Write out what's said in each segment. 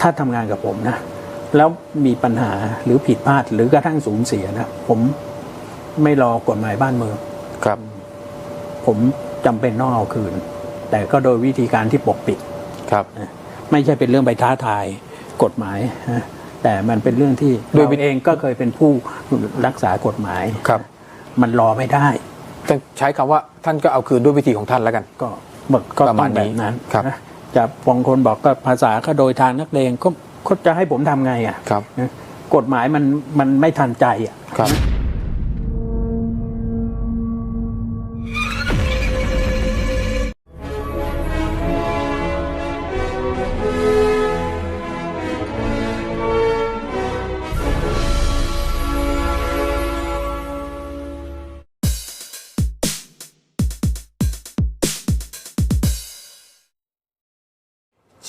ถ้าทำงานกับผมนะ แล้วมีปัญหาหรือผิดพลาดหรือกระทั่งสูญเสียนะ ผมไม่รอกฎหมายบ้านเมืองครับ ผมจำเป็นต้องเอาคืน แต่ก็โดยวิธีการที่ปกปิดครับ ไม่ใช่เป็นเรื่องไปท้าทายกฎหมายนะแต่มันเป็นเรื่องที่ด้วยเราวิเองก็เคยเป็นผู้รักษากฎหมายครับ มันรอไม่ได้ต้องใช้คำว่าท่านก็เอาคืนด้วยวิธีของท่านแล้วกัน ก็บอกก็ประต้มาอณงนี้แบบนั้นครับนะ จะบางคนบอกก็ภาษาก็โดยทางนักเลงก็ก็จะให้ผมทำไงอะครับนะกฎหมายมันมันไม่ทันใจอะครับ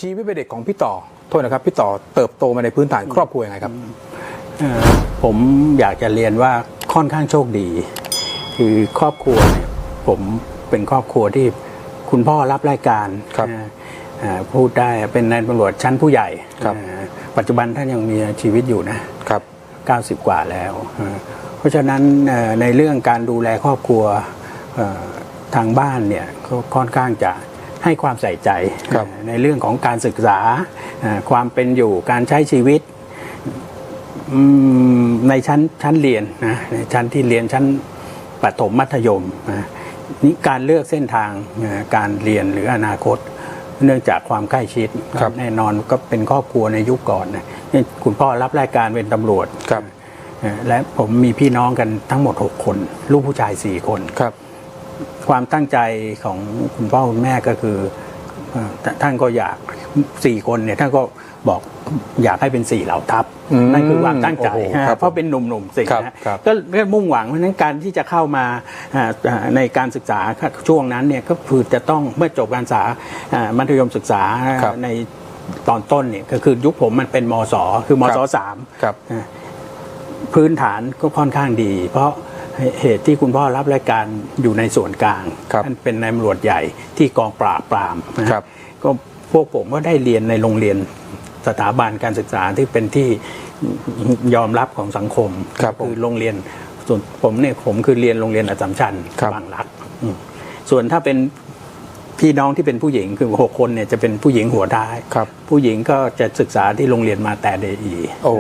ชีวิตเป็นเด็กของพี่ต่อโทษนะครับพี่ต่อเติบโตมาในพื้นฐานครอบครัวยังไงครับเอ่อผมอยากจะเรียนว่าค่อนข้างโชคดี คือครอบครัวเนี่ยผมเป็นครอบครัวที่คุณพ่อรับรายการครับนะเอ่อพูดได้เป็นนายตำรวจชั้นผู้ใหญ่ครับเอ่อปัจจุบันท่านยังมีชีวิตอยู่นะครับ 90 กว่าแล้วเอ่อเพราะฉะนั้นเอ่อในเรื่องการดูแลครอบครัวเอ่อทางบ้านเนี่ยก็ค่อนข้างจะ ให้ความใส่ใจครับเอ่อในเรื่องของการศึกษาเอ่อความเป็นอยู่การใช้ชีวิตอืมในชั้นชั้นเรียนนะในชั้นที่เรียนชั้นประถมมัธยมนะนี่การเลือกเส้นทางเอ่อการเรียนหรืออนาคต เนื่องจากความใกล้ชิดครับแน่นอนก็เป็นครอบครัวในยุคก่อนนะนี่คุณพ่อรับรายการเป็นตำรวจครับเอ่อและผมมีพี่น้องกันทั้งหมด 6 คน ลูกผู้ชาย 4 คนครับ ความตั้งใจของคุณพ่อคุณแม่ก็คือเอ่อท่ท่านก็อยาก4คนเนี่ยท่านก็บอกอยากให้เป็น4เหล่าทัพอืมนั่นคือความตั้งใจโอ้โหฮะครับเพราะเป็นหนุ่มๆสิครับนะครับก็ก็มุ่งหวังเพราะฉะนั้นการที่จะเข้ามาอ่าอ่าในการศึกษาช่วงนั้นเนี่ยก็คือจะต้องเมื่อจบการศึกษาอ่ามัธยมศึกษาครับในตอนต้นเนี่ยก็คือยุคผมมันเป็นมศคือมศครับสามครับพื้นฐานก็ค่อนข้างดี เพราะ เหตุที่คุณพ่อรับรายการอยู่ในส่วนกลางครับท่านเป็นนายตำรวจใหญ่ที่กองปราบปรามนะครับก็พวกผมก็ได้เรียนในโรงเรียนสถาบันการศึกษาที่เป็นที่ยอมรับของสังคมครับผมคือโรงเรียนส่วนผมเนี่ยผมคือเรียนโรงเรียนอัสสัมชัญครับบางรักอืมส่วนถ้าเป็น พี่น้องที่เป็นผู้หญิงคือหกคนเนี่ยจะเป็นผู้หญิงหัวท้าย ครับ ผู้หญิงก็จะศึกษาที่โรงเรียนมาแต่เดอีโอ้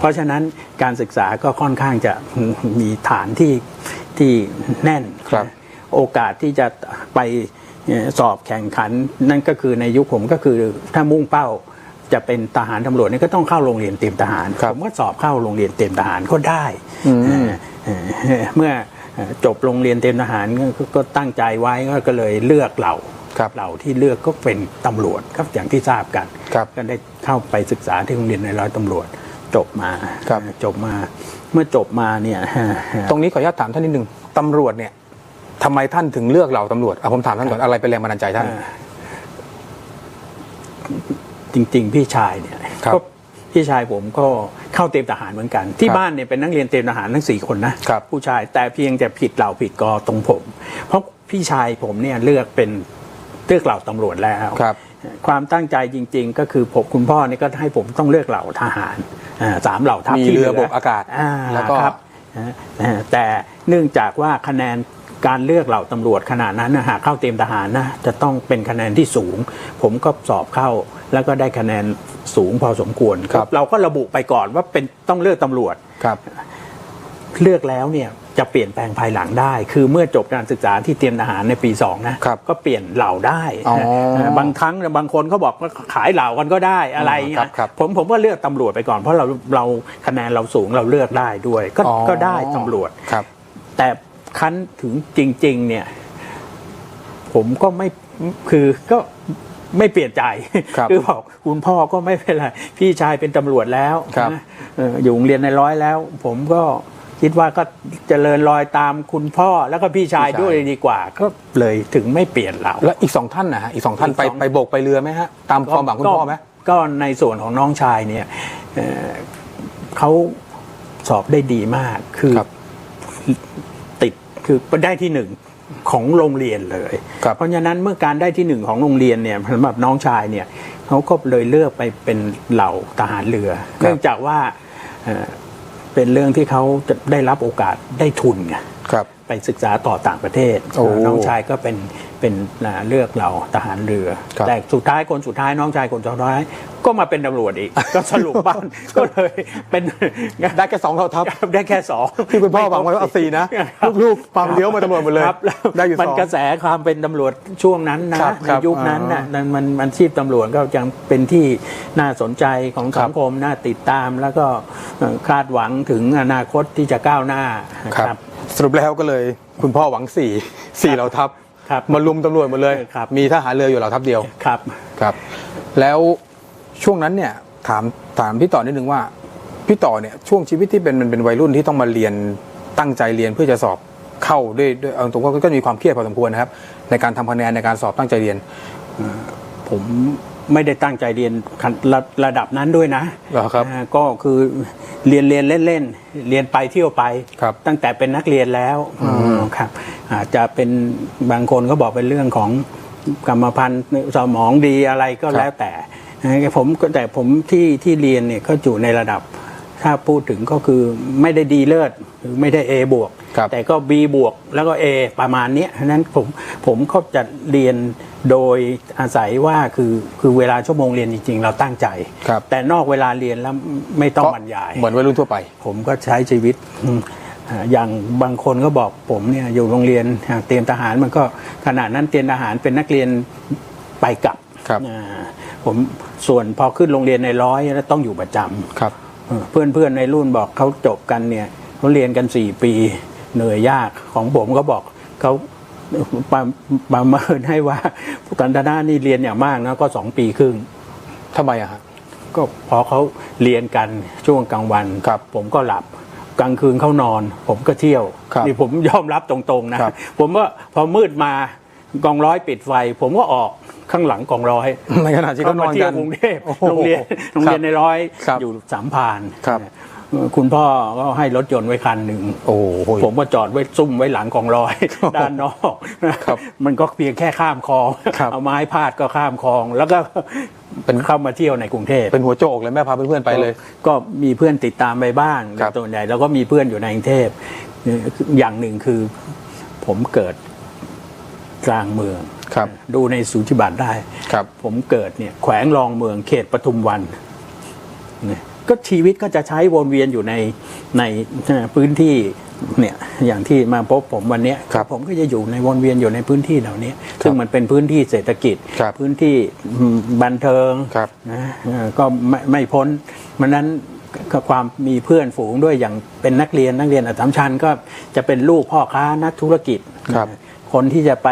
เพราะฉะนั้นการศึกษาก็ค่อนข้างจะมีฐานที่ที่แน่นครับ โอกาสที่จะไปเอ่อสอบแข่งขัน นั่นก็คือในยุคผมก็คือถ้ามุ่งเป้าจะเป็นทหารตำรวจนี่ก็ต้องเข้าโรงเรียนเตรียมทหารครับผมก็สอบเข้าโรงเรียนเตรียมทหารก็ได้อืมเอ่อเอ่อเมื่อจบโรงเรียนเตรียมทหารก็ก็ตั้งใจไว้ก็เลยเลือกเหล่า ครับเหล่าที่เลือกก็เป็นตำรวจครับอย่างที่ทราบกันครับก็ได้เข้าไปศึกษาที่โรงเรียนในร้อยตำรวจจบมาครับจบมา เมื่อจบมาเนี่ยตรงนี้ขออนุญาตถามท่านนิดนึงตำรวจเนี่ยทำไมท่านถึงเลือกเราตำรวจอะผมถามท่านก่อนอะไรเป็นแรงบันดาลใจท่านเอ่อจริง ๆ พี่ชายเนี่ยครับก็พี่ชายผมก็เข้าเตรียมทหารเหมือนกัน ที่ครับบ้านเนี่ยเป็นนักเรียนเตรียมทหารทั้งสี่คนนะครับผู้ชายแต่เพียงแต่ผิดเหล่าผิดกอตรงผม เพราะพี่ชายผมเนี่ยเลือกเป็น เลือกเหล่าตำรวจแล้วครับ ความตั้งใจจริง ๆ ก็คือผมคุณพ่อนี่ก็ให้ผมต้องเลือกเหล่าทหารอ่าสามเหล่าทัพมีที่เรือหลืบกอากาศอ่าแล้วก็ครับอ่าแต่เนื่องจากว่าคะแนนการเลือกเหล่าตำรวจขนาดนั้นนะหากเข้าเตรียมทหารนะจะต้องเป็นคะแนนที่สูง ผมก็สอบเข้าแล้วก็ได้คะแนนสูงพอสมควรครับ เราก็ระบุไปก่อนว่าเป็นต้องเลือกตำรวจครับ เลือกแล้วเนี่ยจะเปลี่ยนแปลงภายหลังได้ คือเมื่อจบการศึกษาที่เตรียมทหารในปี2นะครับก็เปลี่ยนเหล่าได้อ๋อนะบางครั้งเนี่ยบางคนเขาบอกว่าขายเหล่ากันก็ได้อะไรอย่างเงี้ครัยบครับผมผมก็เลือกตำรวจไปก่อนเพราะเราเราคะแนนเราสูงเราเลือกได้ด้วย ก็อ๋อก็ได้ตำรวจครับ แต่คันถึงจริง ๆ เนี่ย ผมก็ไม่คือก็ไม่เปลี่ยนใจครับอบอกคุณพ่อก็ไม่เป็นไรพี่ชายเป็นตำรวจแล้วครับนะเอออยู่โรงเรียนในร้อยแล้ว ผมก็ คิดว่าก็เจริญรอยตามคุณพ่อแล้วก็พี่ชาย ด้วยดีกว่า ก็เลยถึงไม่เปลี่ยนเรา แล้วอีกสองท่านนะฮะอีกสองท่านอีกไปสอง ไปโบกไปเรือไหมฮะตามความหวังคุณพ่อไหม ก็ก็ในส่วนของน้องชายเนี่ยเอ่อเขาสอบได้ดีมาก คือครับติดคือได้ที่หนึ่งของโรงเรียนเลย ครับ เพราะฉะนั้นเมื่อการได้ที่หนึ่งของโรงเรียนเนี่ยสำหรับน้องชายเนี่ยเขาก็เลยเลือกไปเป็นเหล่าทหารเรือ เนื่องจากว่าเอ่อ เป็นเรื่องที่เขาจะได้รับโอกาสได้ทุนไงครับ ไปศึกษาต่อต่างประเทศ โอ้น้องชายก็เป็นเป็นอ่าเลือกเหล่าทหารเรือ ครับ แต่สุดท้ายคนสุดท้ายน้องชายคนสุดท้ายก็มาเป็นตำรวจอีก ก็สรุปบ้านก็เลยเป็น ได้แค่สองเท่าทัพ ได้แค่สองที่คุณพ่อหวังไว้ว่าเอาสี่นะครับลูกๆความเลี้ยวมาตำรวจหมดเลยครับแล้วได้อยู่สองมันกระแสความเป็นตำรวจช่วงนั้นนะครับในครับยุคนั้นน่ะอ่ามันมันมันชีพตำรวจก็ยังเป็นที่น่าสนใจของครัสับงคมน่าติดตามแล้วก็เอ่อ คาดหวังถึงอนาคตที่จะก้าวหน้านะครับสรุปแล้วก็เลยคุณพ่อหวังสี่สี่เหล่าทัพครับมาลุมตำรวจหมดเลยครับมีทหารเรืออยู่เหล่าทัพเดียวครับครับ แล้วช่วงนั้นเนี่ยถามถามพี่ต่อนิดนึงว่าพี่ต่อเนี่ยช่วงชีวิตที่เป็นมันเป็นวัยรุ่นที่ต้องมาเรียนตั้งใจเรียนเพื่อจะสอบเข้าด้วยด้วยเอาตรงก็ก็มีความเครียดพอสมควรนะครับ ในการทำคะแนนในการสอบตั้งใจเรียนผม ไม่ได้ตั้งใจเรียนขั้นระระดับนั้นด้วยนะเหรอครับาก็คือเรียนเรียนเล่นเล่นเรียนไปเที่ยวไปครับตั้งแต่เป็นนักเรียนแล้วครับอาจจะเป็นบางคนก็บอกเป็นเรื่องของกรรมพันธุ์สมองดีอะไรก็แล้วแต่นะผมก็แต่ผมที่ที่เรียนเนี่ยก็อยู่ในระดับ ถ้าพูดถึงก็คือไม่ได้ดีเลิศหรือไม่ได้ A บวก ครับแต่ก็ B บวกแล้วก็ A ประมาณเนี้ยฉะนั้นผมผมก็จะเรียนโดยอาศัยว่าคือคือเวลาชั่วโมงเรียนจริง ๆ เราตั้งใจ ครับ แต่นอกเวลาเรียนแล้วไม่ต้องบรรยาย เหมือนวัยรุ่นทั่วไป ผมก็ใช้ชีวิตอืมอ่าอย่างบางคนก็บอกผมเนี่ยอยู่โรงเรียนอ่าเตรียมทหารมันก็ขนาดนั้นเตรียมทหารเป็นนักเรียนไปกลับครับ อ่าผมส่วนพอขึ้นโรงเรียนในร้อยแล้วต้องอยู่ประจำ ครับ เพื่อนเพื่อนๆในรุ่นบอกเขาจบกันเนี่ยเขาเรียนกันสี่ปีเหนื่อยยากของผมก็บอกเขาประประเมินให้ว่าผู้กันดานี่เรียนอย่างมากนะก็สองปีครึ่งทำไมอะฮะก็พอเขาเรียนกันช่วงกลางวันครับผมก็หลับกลางคืนเขานอน ผมก็เที่ยวครับนี่ผมยอมรับตรงๆนะครับผมว่าพอมืดมากองร้อยปิดไฟ ผมก็ออก ข้างหลังกองร้อยในขณะที่เขาเขานมาอนเที่ยกัวนกรุงเทพโอ้โหโรงเรียนโรงเรียนในร้อยครับอยู่สามพรานครับเอ่อคุณพ่อก็ให้รถยนต์ไว้คันหนึ่งโอ้โหผมก็จอดไว้ซุ่มไว้หลังกองร้อย ด้านนอกมันก็เพียงแค่ข้ามคลองครับเอาไม้พาดก็ข้ามคลอง แล้วก็เป็นเข้ามาเที่ยวในกรุงเทพเป็นหัวโจกเลยแม่พาเพื่อนๆไปเลย ก็มีเพื่อนติดตามไปบ้างครับส่วนใหญ่แล้วก็มีเพื่อนอยู่ในกรุงเทพเอ่ออย่างหนึ่งคือ ผมเกิดกลางเมือง ครับดูในสูจิบัตรได้ครับ ผมเกิดเนี่ยแขวงรองเมืองเขตปทุมวันเนี่ยก็ชีวิตก็จะใช้วนเวียนอยู่ในในพื้นที่เนี่ยอย่างที่มาพบผมวันเนี้ยครับผมก็จะอยู่ในวนเวียนอยู่ในพื้นที่เหล่านี้ ซึ่งมันเป็นพื้นที่เศรษฐกิจครับพื้นที่อืมบันเทิงครับนะเอ่อก็ไม่ไม่พ้นมันนั้นก็ความมีเพื่อนฝูงด้วยอย่างเป็นนักเรียนนักเรียนอัสสัมชัญก็จะเป็นลูกพ่อค้านักธุรกิจครับนะ คนที่จะไป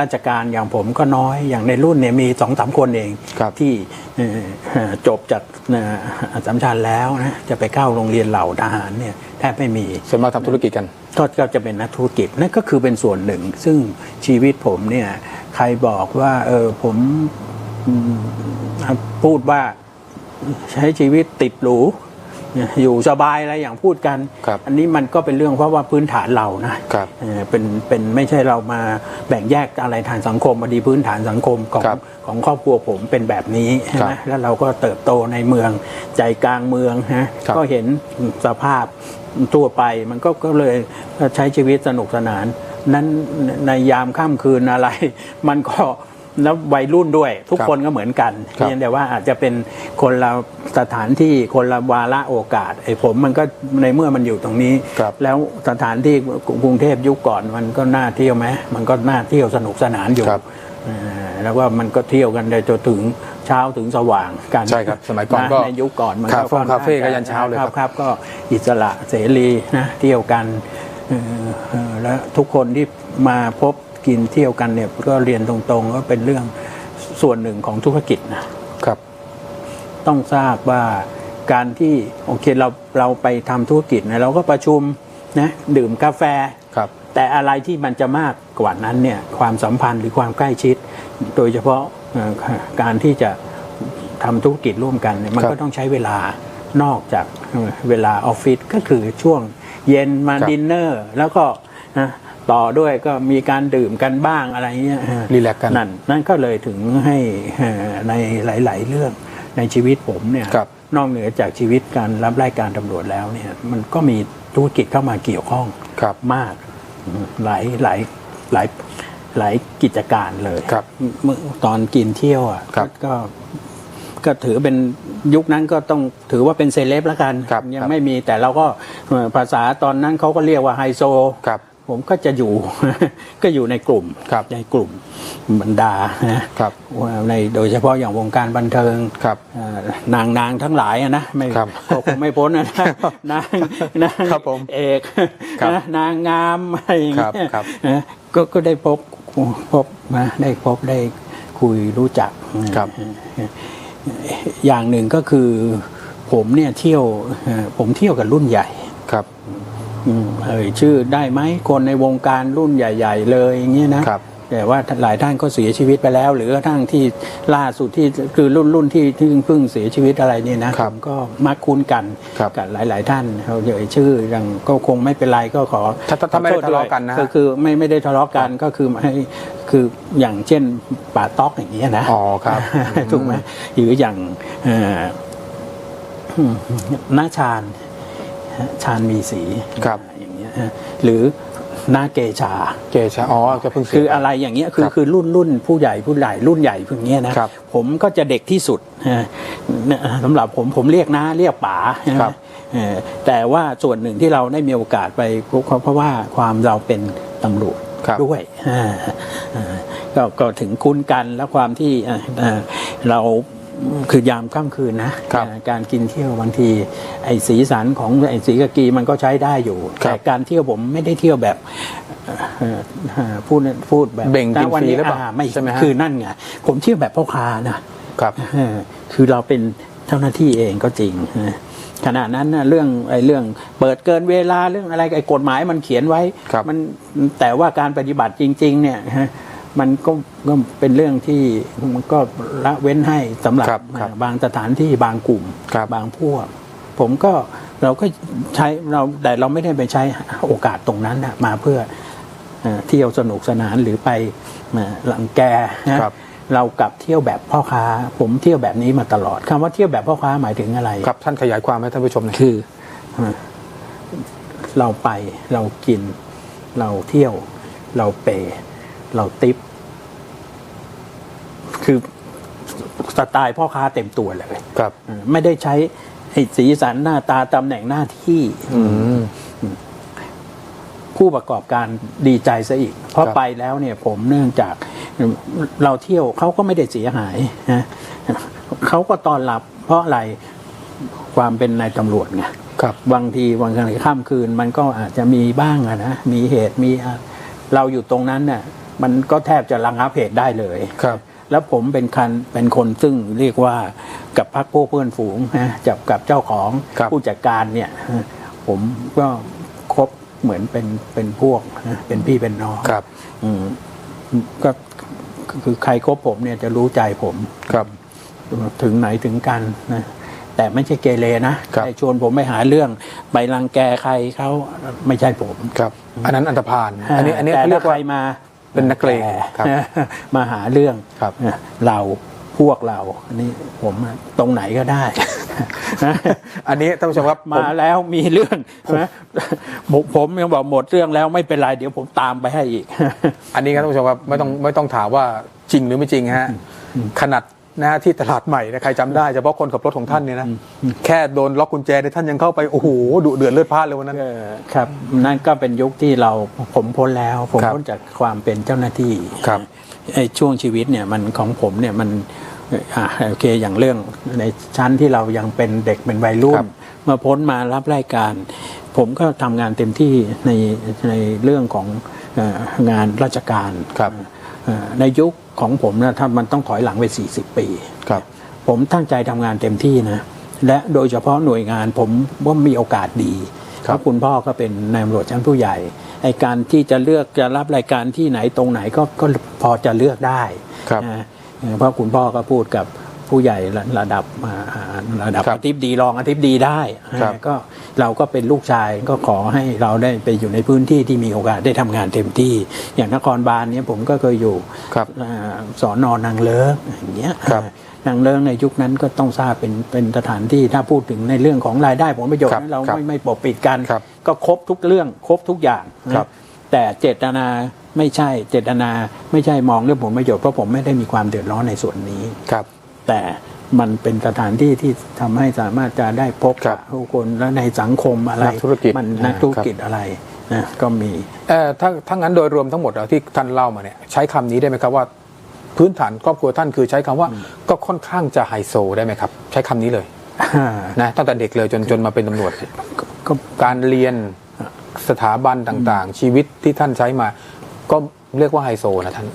ราชการอย่างผมก็น้อยอย่างในรุ่นเนี่ยมีสองสามคนเองครับที่เอ่อเอ่อจบจากเอ่ออัสสัมชัญแล้วนะจะไปเข้าโรงเรียนเหล่าทหารเนี่ยแทบไม่มีส่วนมากทำธุรกิจกันก็ก็จะเป็นนักธุรกิจนั่นก็คือเป็นส่วนหนึ่ง ซึ่งชีวิตผมเนี่ยใครบอกว่าเออผมอืมพูดว่าใช้ชีวิตติดหรู อยู่สบายอะไรอย่างพูดกันครับอันนี้มันก็เป็นเรื่องเพราะว่าพื้นฐานเรานะครับเออเป็นเป็นไม่ใช่เรามาแบ่งแยกอะไรทางสังคมพอดีพื้นฐานสังคมของครับของครอบครัวผมเป็นแบบนี้ใช่ไหมครับแล้วเราก็เติบโตในเมืองใจกลางเมืองนะครับก็เห็นสภาพทั่วไปมันก็ก็เลยใช้ชีวิตสนุกสนาน นั้นในยามค่ำคืนอะไร มันก็ แล้ววัยรุ่นด้วย ทุกครับคนก็เหมือนกันครับเพียงแต่ว่าอาจจะเป็นคนละสถานที่คนละวาระโอกาสไอ้ผมมันก็ในเมื่อมันอยู่ตรงนี้ครับแล้วสถานที่กรุงเทพยุคก่อนมันก็น่าเที่ยวไหมมันก็น่าเที่ยวสนุกสนานอยู่ครับเอ่อแล้วก็มันก็เที่ยวกันได้จนถึงเช้าถึงสว่างกันใช่ครับสมัยก่อนก็ในยุคก่อนมันคาเฟ่อนข้งคาเฟ่ก็จะยันเช้าเลยคครัรับบครับ ก็อิสระเสรีนะเที่ยวกันเอ่อเอ่อแล้วทุกคนที่มาพบ กินเที่ยวกันเนี่ยก็เรียนตรงๆ ก็เป็นเรื่องส่วนหนึ่งของธุรกิจนะครับ ต้องทราบว่าการที่โอเคเราเราไปทำธุรกิจนะเราก็ประชุมนะดื่มกาแฟครับ แต่อะไรที่มันจะมากกว่านั้นเนี่ยความสัมพันธ์หรือความใกล้ชิด โดยเฉพาะเอ่อการที่จะทำธุรกิจร่วมกันเนี่ยมันครับก็ต้องใช้เวลานอกจากเอ่อเวลาออฟฟิศก็คือช่วงเย็นมาครับดินเนอร์ แล้วก็นะ ต่อด้วยก็มีการดื่มกันบ้างอะไรเงี้ยรีแลกซ์กันนั่นนั่นก็เลยถึงให้เอ่อในหลาย ๆ เรื่องในชีวิตผมเนี่ยครับนอกเหนือจากชีวิตการรับรายการตำรวจแล้วเนี่ย มันก็มีธุรกิจเข้ามาเกี่ยวข้องครับมากอืมหลายหลายหลายหลายกิจการเลยครับเมื่อตอนกินเที่ยวอะครับก็ก็ถือเป็นยุคนั้นก็ต้องถือว่าเป็นเซเลบแล้วกันครับยัครับไม่มีแต่เราก็เอ่อภาษาตอนนั้นเขาก็เรียกว่าไฮโซครับ ผมก็จะอยู่ ก็อยู่ในกลุ่มครับในกลุ่มบรรดานะครับว่าในโดยเฉพาะอย่างวงการบันเทิงครับเอ่อนางนางทั้งหลายอะนะไม่ครับก็คงไม่พ้นนะนางนางครับผมเอกครับนะนางงามอะไรอย่างเงี้ยครับครับนะก็ก็ได้พบพบมาได้พบได้คุยรู้จักครับอย่างหนึ่งก็คือผมเนี่ยเที่ยวเอ่อผมเที่ยวกับรุ่นใหญ่ครับอืม เอ่ยชื่อได้ไหมคนในวงการรุ่นใหญ่ ๆ เลยอย่างเงี้ยนะครับ แต่ว่าหลายท่านก็เสียชีวิตไปแล้ว หรือกระทั่งที่ล่าสุดที่คือรุ่นรุ่นที่ที่เพิ่งเสียชีวิตอะไรเนี่ยนะครับผมก็มักคุ้นกันครับ กับหลาย ๆ ท่านเขาเอ่ยชื่อยังก็คงไม่เป็นไรก็ขอ ถ้าถ้าถ้าไม่ได้ทะเลาะกันนะคือคือไม่ไม่ได้ทะเลาะกันก็คือให้คืออย่างเช่นป่าต๊อกอย่างเงี้ยนะอ๋อครับถูกไหมหรืออย่างเอ่ออืมน้าชาญ ชาญมีสีครับอย่างเงี้ยฮะหรือน้าเกชาเกชาอ๋อก็เพิ่งเสียคืออะไรอย่างเงี้ยคือครับคือรุ่นรุ่นผู้ใหญ่ผู้ใหญ่รุ่นใหญ่พวกเนี้ยนะครับผมก็จะเด็กที่สุดฮะเนี่ยสำหรับผมผมเรียกน้าเรียกป๋าครับเออแต่ว่าส่วนหนึ่งที่เราได้มีโอกาสไปเพราะเพราะว่าความเราเป็นตำรวจครับด้วยอ่าอ่าก็ก็ถึงคุ้นกันแล้วความที่อ่าอ่าเรา คือยามค่ำคืนนะครับอ่าการกินเที่ยวบางทีไอ้สีสันของไอ้สีกากีมันก็ใช้ได้อยู่ครับแต่การเที่ยวผมไม่ได้เที่ยวแบบเอ่อเอ่อพูดพูดแบบเบ่งกินวัฟรีหรือเปล่าไม่ใช่ไหมฮะคือนั่นไงผมเที่ยวแบบพ่อค้านะครับเออคือเราเป็นเจ้าหน้าที่เองก็จริงนะขณะนั้นนะเรื่องไอ้เรื่องเปิดเกินเวลาเรื่องอะไรไอ้กฎหมายมันเขียนไว้ครับมันแต่ว่าการปฏิบัติจริง ๆ เนี่ยฮะ มันก็ก็เป็นเรื่องที่มันก็ละเว้นให้สำหรับครับครับบางสถานที่บางกลุ่มครับบางพวก ผมก็เราก็ใช้เราแต่เราไม่ได้ไปใช้โอกาสตรงนั้นนะมาเพื่อเอ่อเที่ยวสนุกสนานหรือไปเอ่อลังแกนะครับ เรากลับเที่ยวแบบพ่อค้า ผมเที่ยวแบบนี้มาตลอดคำว่าเที่ยวแบบพ่อค้าหมายถึงอะไร ครับท่านขยายความให้ท่านผู้ชมหน่อยคือเอ่อเราไปเรากิน เราเที่ยว เราเปย์ เราติปคือสไตล์พ่อค้าเต็มตัวเลยครับเออไม่ได้ใช้ไอ้สีสันหน้าตาตำแหน่งหน้าที่อืมผู้ประกอบการดีใจซะอีก เพราะครับไปแล้วเนี่ย ผมเนื่องจากเราเที่ยวเขาก็ไม่ได้เสียหายนะเขาก็ต้อนรับ เพราะอะไรความเป็นนายตำรวจไงครับบางทีวันกลางค่ำคืน มันก็อาจจะมีบ้างอะนะมีเหตุมีอะเราอยู่ตรงนั้นน่ะ มันก็แทบจะระงับเหตุได้เลยครับ แล้วผมเป็นคันเป็นคนซึ่งเรียกว่ากับพักพวกเพื่อนฝูงนะจับกับเจ้าของครับผู้จัดการเนี่ยผมก็คบเหมือนเป็นเป็นพวกนะเป็นพี่เป็นน้องครับ อืมก็คือใครคบผมเนี่ยจะรู้ใจผมครับ ถึงไหนถึงกันนะแต่ไม่ใช่เกเรนะครับไอ้ชวนผมไปหาเรื่องไปรังแกใครเขาไม่ใช่ผมครับ อันนั้นอันธพาลอันนี้อันนี้แต่เขาเรียถ้ากใครว่ามา เป็นนักเลงครับมาหาเรื่องครับเราพวกเราอันนี้ผมตรงไหนก็ได้อันนี้ท่านผู้ชมครับผมมาแล้วมีเรื่องนะผมผมยังบอกหมดเรื่องแล้วไม่เป็นไรเดี๋ยวผมตามไปให้อีก อันนี้ครับท่านผู้ชมครับไม่ต้องไม่ต้องถามว่าจริงหรือไม่จริงฮะขนาด นะฮะที่ตลาดใหม่นะใครจำได้เฉพาะคนขับรถของท่านเนี่ยนะแค่โดนล็อกกุญแจเนี่ยท่านยังเข้าไป โอ้โหดุเดือดเลือดพล่านเลยวันนั้นเออครับนั่นก็เป็นยุคที่เราผมพ้นแล้ว ผมครับพ้นจากความเป็นเจ้าหน้าที่ครับไอ้ช่วงชีวิตเนี่ยมันของผมเนี่ยมันอ่าโอเคอย่างเรื่องในชั้นที่เรายังเป็นเด็กเป็นวัยรุ่ครันบเมื่อพ้นมารับรายการ ผมก็ทำงานเต็มที่ในในเรื่องของเอ่องานราชการครับเอ่อ ในยุคของผมนะถ้ามันต้องถอยหลังไป 40 ปีครับ ผมตั้งใจทำงานเต็มที่นะ และโดยเฉพาะหน่วยงานผมว่ามีโอกาสดีคเพรับราะคุณพ่อก็เป็นนายตำรวจชั้นผู้ใหญ่ไอการที่จะเลือกจะรับรายการที่ไหนตรงไหนก็ก็พอจะเลือกได้ครับนะเพราะคุณพ่อก็พูดกับ ผู้ใหญ่ระระดับอ่าอ่าระดับครับอธิบดีรองอธิบดีได้ครับก็เราก็เป็นลูกชายก็ขอให้เราได้ไปอยู่ในพื้นที่ที่มีโอกาสได้ทำงานเต็มที่ อย่างนครบาลเนี่ยผมก็เคยอยู่ครับอ่าสอนอนนางเลิกอย่างเงี้ยครับนางเลิกในยุคนั้นก็ต้องทราบเป็นเป็นสถานที่ถ้าพูดถึงในเรื่องของรายได้ผลประโยชน์ครับนั้นเราครับไม่ไม่ปกปิดกันครับก็ครบทุกเรื่องครบทุกอย่างนะครับแต่เจตนาไม่ใช่เจตนาไม่ใช่มองเรื่องผลประโยชน์เพราะผมไม่ได้มีความเดือดร้อนในส่วนนี้ครับ แต่มันเป็นสถานที่ที่ทำให้สามารถจะได้พบครักับบผู้คนและในสังคมอะไรนักธุรกิจมันอ่านักธุรกิจอะไรนะก็มีเอ่อถ้าถ้างั้นโดยรวมทั้งหมดอะที่ท่านเล่ามาเนี่ยใช้คำนี้ได้ไหมครับว่า พื้นฐานครอบครัวท่านคือใช้คำว่าก็ค่อนข้างจะไฮโซได้ไหมครับ ใช้คำนี้เลยนะตั้งแต่เด็กเลยจนจนมาเป็นตำรวจก็การเรียนสถาบันต่างๆ ชีวิตที่ท่านใช้มา ก็เรียกว่าไฮโซนะท่าน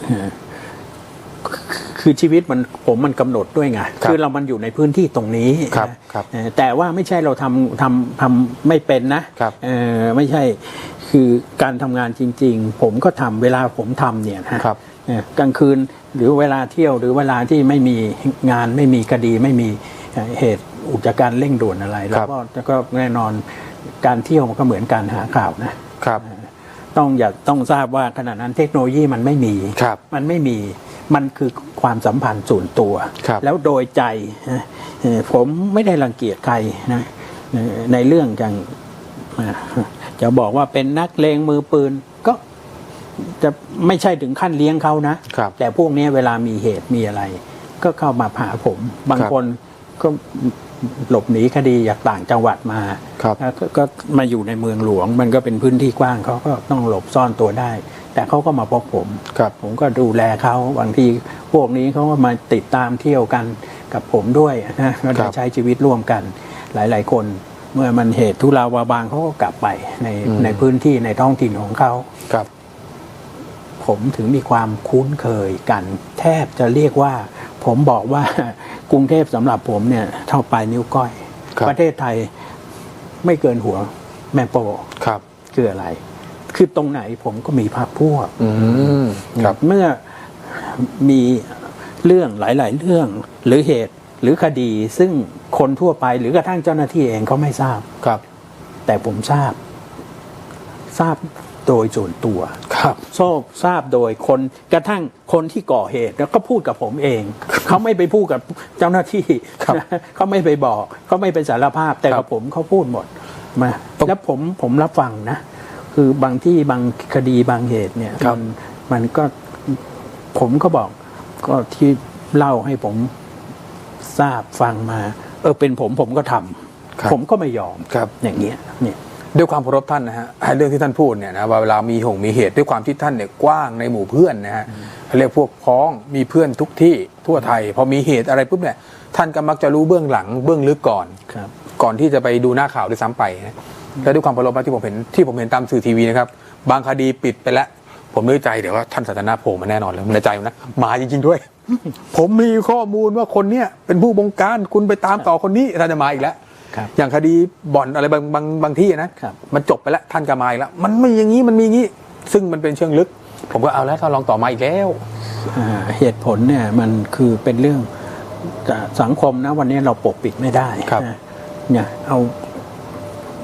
คือชีวิตมันผมมันกำหนดด้วยไงครับอเรามันอยู่ในพื้นที่ตรงนี้ครับนะครับเอ่อแต่ว่าไม่ใช่เราทำทำทำไม่เป็นนะครับเอ่อไม่ใช่คือการทำงานจริง ๆ ผมก็ทำเวลาผมทำเนี่ยนะครับเอ่อกลางคืนหรือเวลาเที่ยวหรือเวลาที่ไม่มีงานไม่มีคดีไม่มีเอ่อเหตุอุกจการเร่งด่วนอะไรคแล้รัวบก็แล้วก็แน่นอนการเที่ยวมันก็เหมือนการหาข่าวนะครับต้องอย่าต้องทราบว่าขณะนั้นเทคโนโลยีมันไม่มีครับมันไม่มี มันคือความสัมพันธ์ส่วนตัวครับแล้วโดยใจนะเอ่อผมไม่ได้รังเกียจใครนะเอ่อในเรื่องอย่างอ่าจะบอกว่าเป็นนักเลงมือปืนก็จะไม่ใช่ถึงขั้นเลี้ยงเขานะครับแต่พวกนี้เวลามีเหตุมีอะไร ก็เข้ามาหาผม บางครับคนก็หลบหนีคดีจากต่างจังหวัดมาครับแล้วก็ก็มาอยู่ในเมืองหลวง มันก็เป็นพื้นที่กว้างเขาก็ต้องหลบซ่อนตัวได้ แต่เขาก็มาพบผมครับผมก็ดูแลเขาบางทีพวกนี้เขาก็มาติดตามเที่ยวกันกับผมด้วยนะก็ครัได้บใช้ชีวิตร่วมกันหลาย ๆ คนเมื่อมันเหตุทุราวาบางเขาก็กลับไปในอืมในพื้นที่ในท้องถิ่นของเขาครับ ผมถึงมีความคุ้นเคยกัน แทบจะเรียกว่า ผมบอกว่ากรุงเทพสำหรับผมเนี่ยเท่าปลายนิ้วก้อยครับประเทศไทยไม่เกินหัวแม่โปครับ คืออะไร คือตรงไหนผมก็มีพักพวกอืมครับเมื่อมีเรื่องหลาย ๆ เรื่องหรือเหตุหรือคดี ซึ่งคนทั่วไปหรือกระทั่งเจ้าหน้าที่เองเขาไม่ทราบครับ แต่ผมทราบ ทราบโดยส่วนตัว ครับทราบทราบโดยคนกระทั่งคนที่ก่อเหตุแล้วก็พูดกับผมเอง เขาไม่ไปพูดกับเจ้าหน้าที่ครับนะเขาไม่ไปบอกเขาไม่ไปสารภาพ แต่ครักับบผมเขาพูดหมดมาต้องแล้วผมผมรับฟังนะ คือบางที่บางคดีบางเหตุเนี่ยครับมันมันก็ผมก็บอกก็ที่เล่าให้ผมทราบฟังมา เออเป็นผมผมก็ทำครับผมก็ไม่ยอมครับอย่างเงี้ยเนี่ยด้วยความเคารพท่านนะฮะไอ้เรื่องที่ท่านพูดเนี่ยนะว่าเวลามีหงมีเหตุด้วยความที่ท่านเนี่ยกว้างในหมู่เพื่อนนะฮะเขาเรียกพวกพ้องมีเพื่อนทุกที่ทั่วไทย พอมีเหตุอะไรปุ๊บเนี่ยท่านก็มักจะรู้เบื้องหลังเบื้องลึกก่อนครับก่อนที่จะไปดูหน้าข่าวด้วยซ้ำไปนะ และด้วยความเคารพนะที่ผมเห็นที่ผมเห็นตามสื่อทีวีนะครับบางคดีปิดไปแล้ว ผมนึกใจเดี๋ยวว่าท่านสัตนาโผล่มาแน่นอนเลยในใจผมนะมาจริงๆด้วย ผมมีข้อมูลว่าคนเนี้ยเป็นผู้บงการคุณไปตามต่อคนนี้ท่านจะมาอีกแล้วครับอย่างคดีบ่อนอะไรบางบางบางที่นะครับมันจบไปแล้วท่านก็มาอีกแล้ว มันไม่อย่างนี้มันมีอย่างนี้ ซึ่งมันเป็นเชิงลึก ผมก็เอาแล้วถ้าลองต่อมาอีกแล้วอ่าเหตุผลเนี่ยมันคือเป็นเรื่องจะสังคมนะวันนี้เราปกปิดไม่ได้ครับนะเนี่ยเอา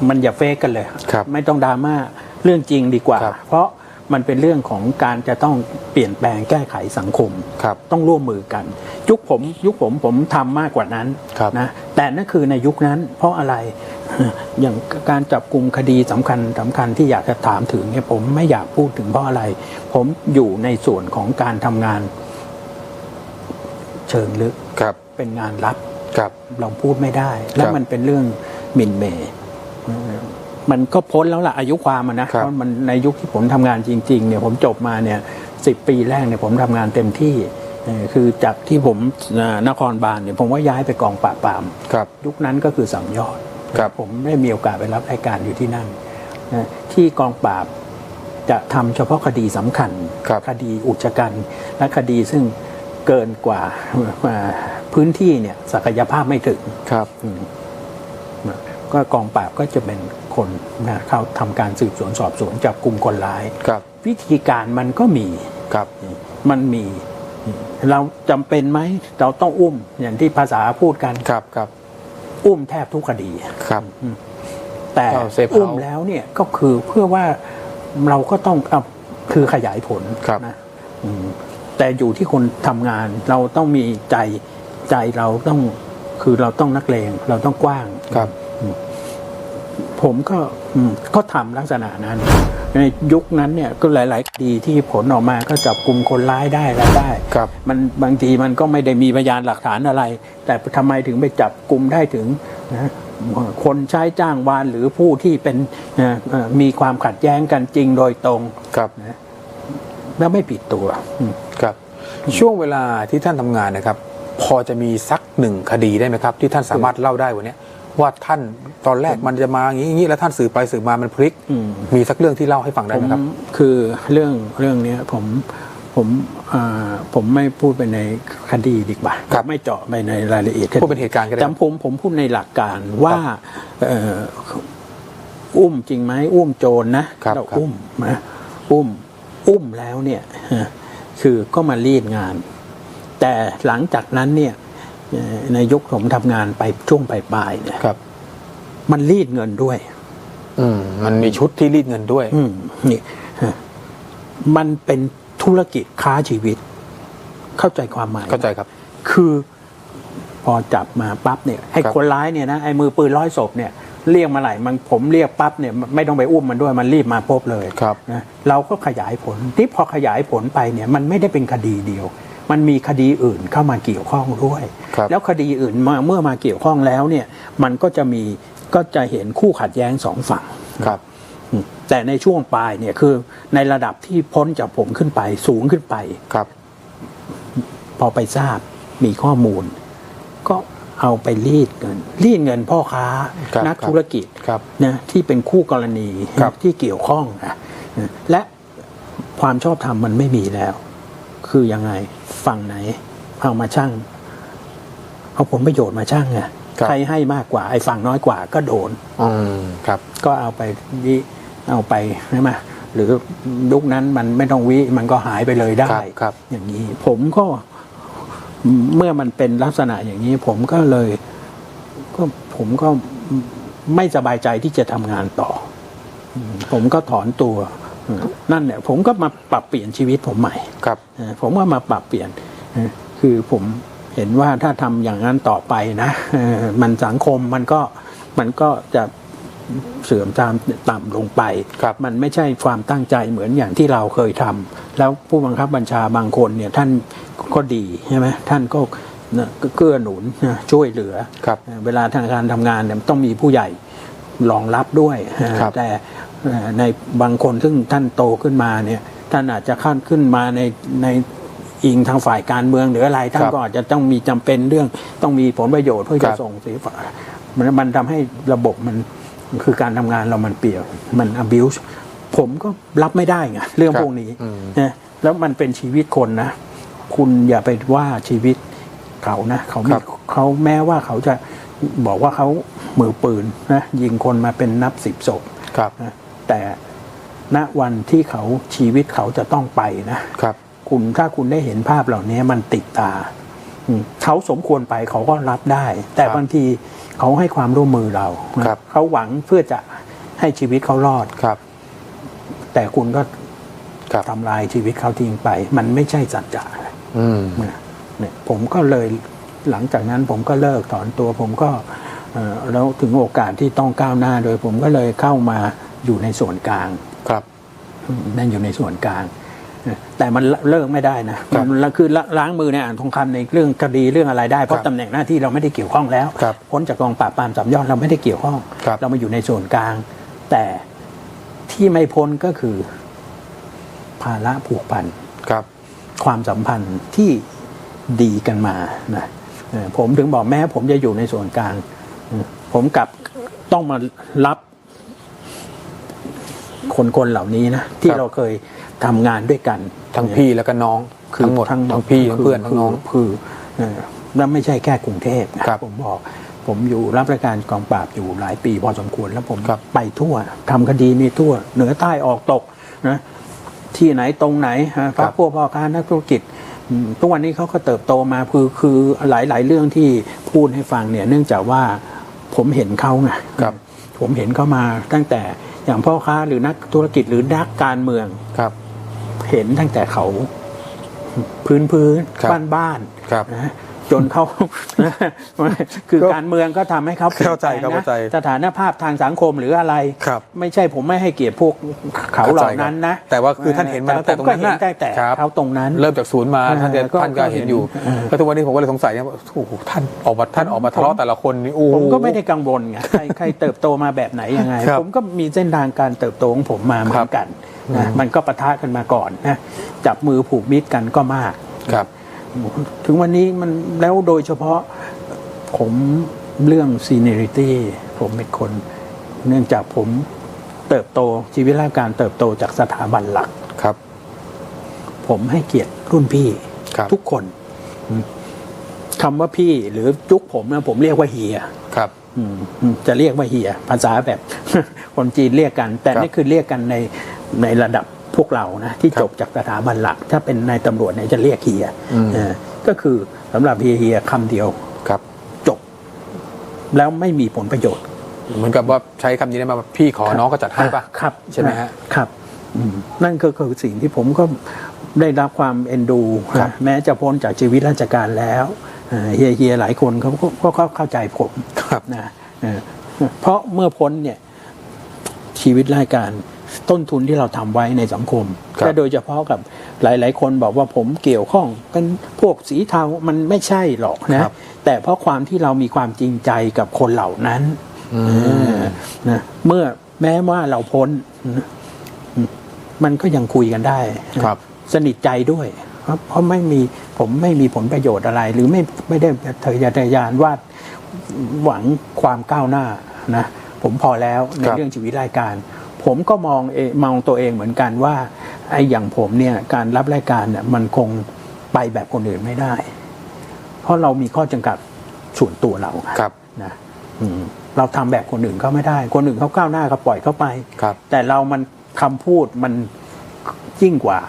มันอย่าเฟกกันเลยครับไม่ต้องดราม่าเรื่องจริงดีกว่าครับเพราะมันเป็นเรื่องของการจะต้องเปลี่ยนแปลงแก้ไขสังคมครับต้องร่วมมือกัน ยุคผมยุคผมผมทำมากกว่านั้นครับนะแต่นั่นคือในยุคนั้น เพราะอะไรอย่างการจับกลุ่มคดีสำคัญสำคัญที่อยากจะถามถึงเนี่ยผมไม่อยากพูดถึงเพราะอะไร ผมอยู่ในส่วนของการทำงาน เชิงลึกครับเป็นงานลับครับเราพูดไม่ได้ และครับมันเป็นเรื่องหมิ่นเหมเอ่อ มันก็พ้นแล้วล่ะอายุความอะนะครับเพราะมันในยุคที่ผมทำงานจริง ๆ เนี่ยผมจบมาเนี่ยสิบปีแรกเนี่ยผมทำงานเต็มที่เอ่อคือจากที่ผมเอ่อนครบาลเนี่ยผมว่าย้ายไปกองปราบปรามครับยุคนั้นก็คือสังยอดครับผมได้มีโอกาสไปรับรายการอยู่ที่นั่นนะที่กองปราบจะทำเฉพาะคดีสำคัญครับคดีอุกชะกันและคดีซึ่งเกินกว่าอ่าพื้นที่เนี่ยศักยภาพไม่ถึงครับอืม ก็กองปราบก็จะเป็นคนนะเข้าทำการสืบสวนสอบสวนจับกลุ่มคนร้ายครับวิธีการมันก็มีครับมันมี เราจำเป็นไหมเราต้องอุ้มอย่างที่ภาษาพูดกันครับครับอุ้มแทบทุกคดีครับ แต่ก็เซฟเฮาส์อุ้มแล้วเนี่ยก็คือเพื่อว่าเราก็ต้องเอาคือขยายผลครับนะอืมแต่อยู่ที่คนทำงานเราต้องมีใจใจเราต้องคือเราต้องนักเลงเราต้องกว้างครับ ผมก็อืมก็ทำลักษณะนั้น ในยุคนั้นเนี่ยก็หลาย ๆ คดีที่ผลออกมาก็จับกลุ่มคนร้ายได้อะไรได้ครับมันบางทีมันก็ไม่ได้มีพยานหลักฐานอะไร แต่ทำไมถึงไปจับกลุ่มได้ถึงนะคนใช้จ้างวานหรือผู้ที่เป็นเอ่อเอ่อมีความขัดแย้งกันจริงโดยตรงครับแล้วไม่ผิดตัวอืมครับ ช่วงเวลาที่ท่านทำงานนะครับ พอจะมีสักหนึ่งคดีได้ไหมครับ ที่ท่านสามารถเล่าได้วันเนี้ย ว่าท่านตอนแรกมันจะมาอย่างนี้อย่างนี้แล้วท่านสืบไปสืบมามันพลิกอืมมีสักเรื่องที่เล่าให้ฟังได้ผไหมมครับ คือเรื่องเรื่องเนี้ยผมผมอ่าผมไม่พูดไปในคดีดีกว่าครับไม่เจาะไปในรายละเอียดพูดเป็นเหตุการณ์ก็ได้จำผมผมพูดในหลักการว่าเอ่ออุ้มจริงไหมอุ้มโจรนะครับเราครับอุ้มนะอุ้มอุ้มแล้วเนี่ยฮะคือก็มารีดงาน แต่หลังจากนั้นเนี่ยเอ่อ ในยุคผมทำงานไปช่วงปลายๆเนี่ยครับ มันรีดเงินด้วย อืม มันมีชุดที่รีดเงินด้วย อืมนี่ฮะมันเป็นธุรกิจค้าชีวิต เข้าใจความหมายไหมเข้าใจครับ คือพอจับมาปั๊บเนี่ยไอ้ครับคนร้ายเนี่ยนะไอ้มือปืนร้อยศพเนี่ยเรียกมาไหลมันผมเรียกปั๊บเนี่ยไม่ต้องไปอุ้มมันด้วยมันรีบมาพบเลยครับนะเราก็ขยายผลที่พอขยายผลไปเนี่ย มันไม่ได้เป็นคดีเดียว มันมีคดีอื่นเข้ามาเกี่ยวข้องด้วยครับแล้วคดีอื่นมาเมื่อมาเกี่ยวข้องแล้วเนี่ยมันก็จะมีก็จะเห็นคู่ขัดแย้งสองฝั่งครับอืมแต่ในช่วงปลายเนี่ยคือในระดับที่พ้นจากผมขึ้นไปสูงขึ้นไปครับ พอไปทราบมีข้อมูล ก็เอาไปรีดเงิน รีดเงินพ่อค้าครับนักครับธุรกิจครับนะที่เป็นคู่กรณีครับที่เกี่ยวข้องนะและความชอบธรรมมันไม่มีแล้ว คือยังไง ฝั่งไหน เอามาช่างเอาผลประโยชน์มาช่างไงครับใครให้มากกว่าไอ้ฝั่งน้อยกว่าก็โดนอืมครับ ก็เอาไปวิเอาไปใช่ไหมหรือยุคนั้นมันไม่ต้องวิมันก็หายไปเลยได้ครับครับอย่างนี้ ผมก็เมื่อมันเป็นลักษณะอย่างนี้ ผมก็เลย ก็ผมก็ไม่สบายใจที่จะทำงานต่ออืมผมก็ถอนตัว อืมนั่นเนี่ยผมก็มาปรับเปลี่ยนชีวิตผมใหม่ครับเอ่อผมว่ามาปรับเปลี่ยนเอ่อคือผมเห็นว่าถ้าทำอย่างนั้นต่อไปนะเอ่อมันสังคมมันก็มันก็จะเสื่อมตามต่ำลงไปครับมันไม่ใช่ความตั้งใจเหมือนอย่างที่เราเคยทำแล้วผู้บังคับบัญชาบางคนเนี่ยท่านก็ดีใช่ไหมท่านก็นะเกื้อหนุนนะช่วยเหลือครับเอ่อเวลาทางการทำงานเนี่ยมันต้องมีผู้ใหญ่รองรับด้วยครับแต่เอ่อ ในบางคนซึ่งท่านโตขึ้นมาเนี่ยท่านอาจจะขั้นขึ้นมาในในอิงทางฝ่ายการเมืองหรืออะไรท่านครับก็อาจจะต้องมีจำเป็นเรื่องต้องมีผลประโยชน์เพื่อครัจะบส่งเสียฝ่ายมันมันทำให้ระบบมันคือการทำงานเรามันเปลี่ยวมัน abuse ผมก็รับไม่ได้ไงเรื่องครับพวกนี้อืมนะแล้วมันเป็นชีวิตคนนะ คุณอย่าไปว่าชีวิตเขานะเขาคมีรับเขาแม้ว่าเขาจะบอกว่าเขามือปืนนะยิงคนมาเป็นนับสิบศพครับนะ แต่ณวันที่เขาชีวิตเขาจะต้องไปนะครับ คุณถ้าคุณได้เห็นภาพเหล่านี้มันติดตาอืมเขาสมควรไปเขาก็รับได้ แต่ครับบางทีเขาให้ความร่วมมือเรานะครับเขาหวังเพื่อจะให้ชีวิตเขารอดครับ แต่คุณก็ครับทำลายชีวิตเขาทิ้งไป มันไม่ใช่สัจจะอืมเนี่ยเนี่ยผมก็เลยหลังจากนั้นผมก็เลิกถอนตัว ผมก็เอ่อแล้วถึงโอกาสที่ต้องก้าวหน้าโดยผมก็เลยเข้ามา อยู่ในส่วนกลางครับนั่นอยู่ในส่วนกลาง แต่มันเลิกไม่ได้นะครับมันคือละล้างมือในอ่านทองคำในเรื่องคดีเรื่องอะไรได้เพคราะรับตำแหน่งหน้าที่เราไม่ได้เกี่ยวข้องแล้วครับพ้นจากกองปราบปรามสามยอดเราไม่ได้เกี่ยวข้องครับเรามาอยู่ในส่วนกลาง แต่ที่ไม่พ้นก็คือ ภาระผูกพันครับ ความสัมพันธ์ที่ดีกันมานะเอ่อผมถึงบอกแม้ผมจะอยู่ในส่วนกลางเอ่อผมกลับต้องมารับ คนคนเหล่านี้นะที่ครับเราเคยทำงานด้วยกันทั้งพี่แล้วก็น้องคือทั้งหมดทั้งพี่ทั้งเพื่อนทั้งน้องคือเอ่อแล้วไม่ใช่แค่กรุงเทพนะครับผมบอกผมอยู่รับราชการกองปราบอยู่หลายปีพอสมควรแล้วผมครับไปทั่วทำคดีนี่ทั่ว เหนือใต้ออกตกนะที่ไหนตรงไหนฮะพรรคพวกพ่อค้านักธุรกิจอืมทุกวันนี้เขาก็เติบโตมาคือคือหลายหลายเรื่องที่พูดให้ฟังเนี่ย เนื่องจากว่าผมเห็นเขาไงครับผมเห็นเขามาตั้งแต่ อย่างพ่อค้าหรือนักธุรกิจหรือนักการเมืองครับ เห็นตั้งแต่เขา พื้นพื้นครับบ้านบ้านครับนะ จนเขาคือการเมืองก็ทำให้เขาปลี่ยนเข้าใจแปลงเข้าใจนะสถานภาพทางสังคมหรืออะไรครับไม่ใช่ผมไม่ให้เกียรติพวกเขาเหล่านั้นนะแต่ว่าคือท่านเห็นมาตั้งแต่ตรงนั้นผมก็เห็นตั้งแต่ครับเขาตรงนั้น เริ่มจากศูนย์มาเออท่านจะก็ท่านก็ก็เห็นอยู่เออแล้วทุกวันนี้ผมก็เลยสงสัยนะว่าโอ้โหท่านออกมาท่านออกมาทะเลาะแต่ละคนนี่โอ้โหผมก็ไม่ได้กังวลไงใครใครเติบโตมาแบบไหนยังไงครับผมก็มีเส้นทางการเติบโตของผมมาเหมือนกันนะมันก็ปะทะกันมาก่อนนะจับมือผูกมิตรกันก็มากครับ ถึงวันนี้มันแล้วโดยเฉพาะผมเรื่อง seniority ผมเป็นคน เนื่องจากผมเติบโตชีวิตราชการเติบโตจากสถาบันหลักครับ ผมให้เกียรติรุ่นพี่ครับทุกคนอืมคำว่าพี่หรือจุกผมนะผมเรียกว่าเฮียครับอืมอืมจะเรียกว่าเฮีย ภาษาแบบ คนจีนเรียกกัน แต่ครับนี่คือเรียกกันในในระดับพ วกเรานะที่ครับจบจากสถาบันหลัก ถ้าเป็นนายตำรวจเนี่ยจะเรียกเฮียอืมเออก็คือสำหรับเฮียเฮียคำเดียวครับจบ แล้วไม่มีผลประโยชน์ เหมือนกับว่าใช้คำนี้ได้มาพี่ขอน้องก็จัดให้ป่ะครับใช่ไหมฮะครับอืมนั่นก็คือสิ่งที่ผมก็ได้รับความเอ็นดูครับนะแม้จะพ้นจากชีวิตราชการแล้วเอ่อเฮียเฮียหลายคนเขาก็ก็ก็เข้าใจผมครับนะเออเพราะเมื่อพ้นเนี่ยชีวิตราชการ ต้นทุนที่เราทำไว้ในสังคมครับและโดยเฉพาะกับหลาย ๆ คนบอกว่าผมเกี่ยวข้องกันพวกสีเทามันไม่ใช่หรอกนะแต่เพราะความที่เรามีความจริงใจกับคนเหล่านั้นอืมเออนะเมื่อแม้ว่าเราพ้นนะมันก็ยังคุยกันได้ครับ สนิทใจด้วยเพราะเพราะไม่มีผมไม่มีผลประโยชน์อะไร หรือไม่ไม่ได้ทะเยอทะยานว่าหวังความก้าวหน้านะผมพอแล้วในครับเรื่องชีวิตรายการ ผมก็มองเองมองตัวเองเหมือนกันว่าไอ้อย่างผมเนี่ยการรับรายการเนี่ยมันคงไปแบบคนอื่นไม่ได้ เพราะเรามีข้อจำกัดส่วนตัวเราครับนะอืมเราทำแบบคนอื่นเขาไม่ได้ คนอื่นเขาก้าวหน้าก็ปล่อยเขาไปครับ แต่เรามันคำพูดมันยิ่งกว่า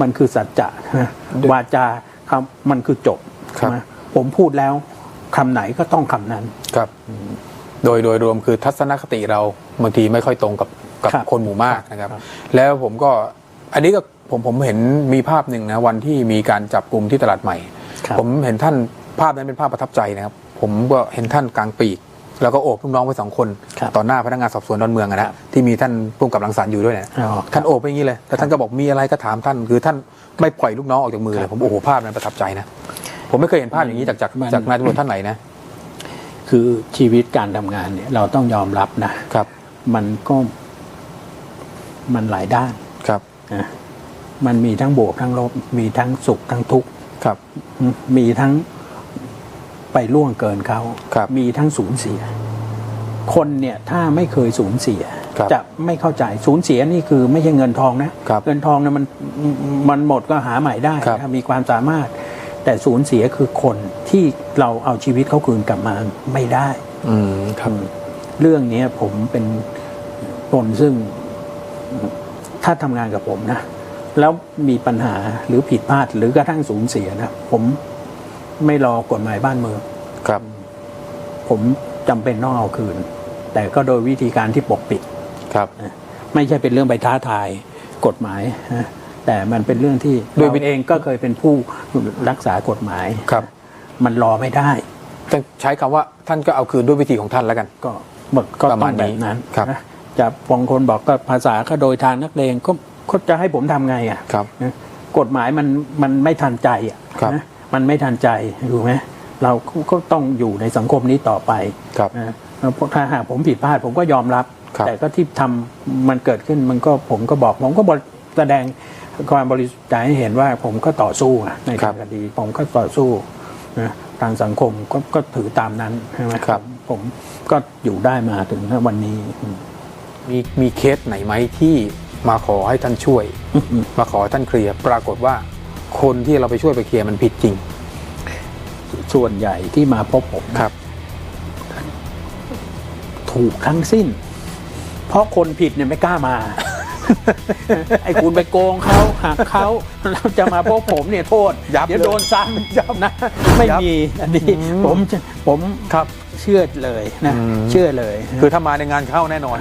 มันคือสัจจะวาจาคำมันคือจบครับนะผมพูดแล้วคำไหนก็ต้องคำนั้นครับ โดยโดยรวมคือทัศนคติเราบางทีไม่ค่อยตรงกับกับครับคนหมู่มากนะครับครับ แล้วผมก็อันนี้ก็ผมผมเห็นมีภาพหนึ่งนะวันที่มีการจับกลุ่มที่ตลาดใหม่ครับผมเห็นท่านภาพนั้นเป็นภาพประทับใจนะครับ ผมก็เห็นท่านกลางปีก แล้วก็โอบลูกน้องไปสองคนครับต่อหน้าพนักงานสอบสวนดอนเมืองอะครันะบที่มีท่านผู้กำกับรังสรรค์อยู่ด้วยเนี่ยอ๋อท่านโอบไปอย่างนี้เลยแล้วท่านก็บอกมีอะไรก็ถามท่านคือท่านไม่ปล่อยลูกน้องออกจากมือเลยผมโอ้โหภาพนั้นประทับใจนะผมไม่เคยเห็นภาพอย่างนี้จากจากมันจากนายตำรวจท่านไหนนะ คือชีวิตการทำงานเนี่ยเราต้องยอมรับนะครับ มันก็มันหลายด้านครับนะมันมีทั้งบวกทั้งลบ มีทั้งสุขทั้งทุกข์ครับ มีทั้งไปล่วงเกินเขาครับ มีทั้งสูญเสีย คนเนี่ยถ้าไม่เคยสูญเสีย ครับจะไม่เข้าใจสูญเสียนี่คือไม่ใช่เงินทองนะครับเงินทองนะมันมันหมดก็หาใหม่ได้ครับ นะมีความสามารถ แต่สูญเสียคือคนที่เราเอาชีวิตเขาคืนกลับมาไม่ได้ อืมครับเรื่องนี้ผมเป็นคนซึ่งถ้าทำงานกับผมนะ แล้วมีปัญหาหรือผิดพลาดหรือกระทั่งสูญเสียนะ ผมไม่รอกฎหมายบ้านเมืองครับ ผมจำเป็นต้องเอาคืน แต่ก็โดยวิธีการที่ปกปิด ครับนะไม่ใช่เป็นเรื่องไปท้าทายกฎหมายนะ แต่มันเป็นเรื่องที่โดยเราวิธีเองก็เคยเป็นผู้รักษากฎหมายครับ มันรอไม่ได้แต่ใช้คำว่าท่านก็เอาคืนด้วยวิธีของท่านแล้วกัน ก็บอกก็ประต้มาอณงนี้แบบนั้นครับนะจะบางคนบอกก็ภาษาก็โดยทางนักเลงก็ก็จะให้ผมทำไงอะครับนะกฎหมายมันมันไม่ทันใจอะครับนะมันไม่ทันใจถูกไหมเราก็ก็ต้องอยู่ในสังคมนี้ต่อไปครับนะแล้วถ้าหากผมผิดพลาดผมก็ยอมรับครับแต่ก็ที่ทำมันเกิดขึ้นมันก็ผมก็บอกผมก็บอกแสดง ความบริสุทธิ์ใจให้เห็นว่าผมก็ต่อสู้อะในทางคดี ผมก็ต่อสู้นะทางสังคมก็ก็ถือตามนั้นใช่ไหมครับ ผมก็อยู่ได้มาถึงวันนี้อืมมีมีเคสไหนไหมที่มาขอให้ท่านช่วย มาขอให้ท่านเคลียร์ปรากฏว่า คนที่เราไปช่วยไปเคลียร์มันผิดจริง ส่วนใหญ่ที่มาพบผมครับ ถูกทั้งสิ้น เพราะคนผิดเนี่ยไม่กล้ามา ไอ้คุณไปโกงเขาหักเขาเราจะมาพบผมเนี่ยโทษยับเดี๋ยวเลยโดนซ้ำนะไม่มีอันนี้ผมจะผมครับเชื่อเลยนะอืมเชื่อเลย คือถ้ามาในงานเข้าแน่นอน